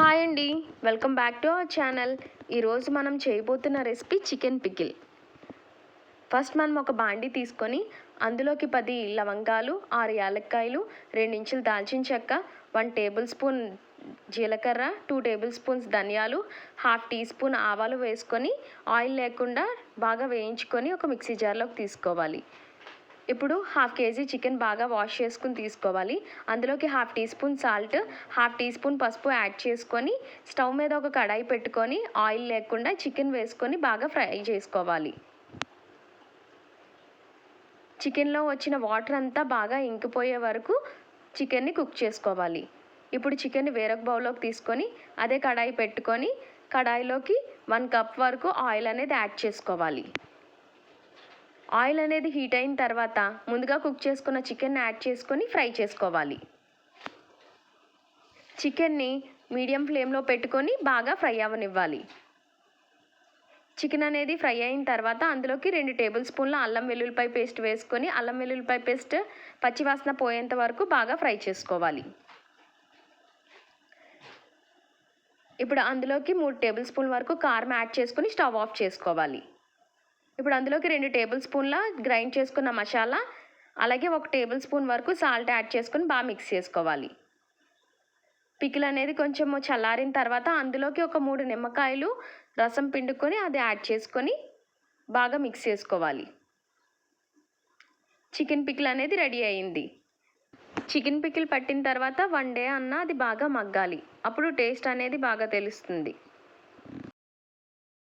Hi అండి. Welcome back to our channel. ఈరోజు మనం చేయబోతున్న రెసిపీ చికెన్ పికిల్. ఫస్ట్ మనం ఒక బాండి తీసుకొని అందులోకి పది లవంగాలు ఆరు యాలక్కాయలు రెండించులు దాల్చిన చెక్క వన్ టేబుల్ స్పూన్ జీలకర్ర టూ టేబుల్ స్పూన్స్ ధనియాలు హాఫ్ టీ స్పూన్ ఆవాలు వేసుకొని ఆయిల్ లేకుండా బాగా వేయించుకొని ఒక మిక్సీ జార్లోకి తీసుకోవాలి. ఇప్పుడు హాఫ్ కేజీ చికెన్ బాగా వాష్ చేసుకుని తీసుకోవాలి. అందులోకి half teaspoon salt half teaspoon పసుపు యాడ్ చేసుకొని స్టవ్ మీద ఒక కడాయి పెట్టుకొని ఆయిల్ లేకుండా చికెన్ వేసుకొని బాగా ఫ్రై చేసుకోవాలి. చికెన్లో వచ్చిన వాటర్ అంతా బాగా ఇంకిపోయే వరకు చికెన్ని కుక్ చేసుకోవాలి. ఇప్పుడు చికెన్ని వేరొక బౌల్లోకి తీసుకొని అదే కడాయి పెట్టుకొని కడాయిలోకి వన్ కప్ వరకు ఆయిల్ అనేది యాడ్ చేసుకోవాలి. ఆయిల్ అనేది హీట్ అయిన తర్వాత ముందుగా కుక్ చేసుకున్న చికెన్ యాడ్ చేసుకొని ఫ్రై చేసుకోవాలి. చికెన్ని మీడియం ఫ్లేమ్లో పెట్టుకొని బాగా ఫ్రై అవ్వనివ్వాలి చికెన్ అనేది ఫ్రై అయిన తర్వాత అందులోకి రెండు టేబుల్ స్పూన్ల అల్లం వెల్లుల్లిపాయ పేస్ట్ వేసుకొని అల్లం వెల్లుల్లిపాయ పేస్ట్ పచ్చివాసన పోయేంత వరకు బాగా ఫ్రై చేసుకోవాలి. ఇప్పుడు అందులోకి మూడు టేబుల్ స్పూన్ వరకు కారం యాడ్ చేసుకొని స్టవ్ ఆఫ్ చేసుకోవాలి. ఇప్పుడు అందులోకి రెండు టేబుల్ స్పూన్ల గ్రైండ్ చేసుకున్న మసాలా అలాగే ఒక టేబుల్ స్పూన్ వరకు సాల్ట్ యాడ్ చేసుకొని బాగా మిక్స్ చేసుకోవాలి. పికిల్ అనేది కొంచెం చల్లారిన తర్వాత అందులోకి ఒక మూడు నిమ్మకాయలు రసం పిండుకొని అది యాడ్ చేసుకొని బాగా మిక్స్ చేసుకోవాలి. చికెన్ పికిల్ అనేది రెడీ అయింది. చికెన్ పికిల్ పట్టిన తర్వాత వన్ డే అన్న అది బాగా మగ్గాలి. అప్పుడు టేస్ట్ అనేది బాగా తెలుస్తుంది.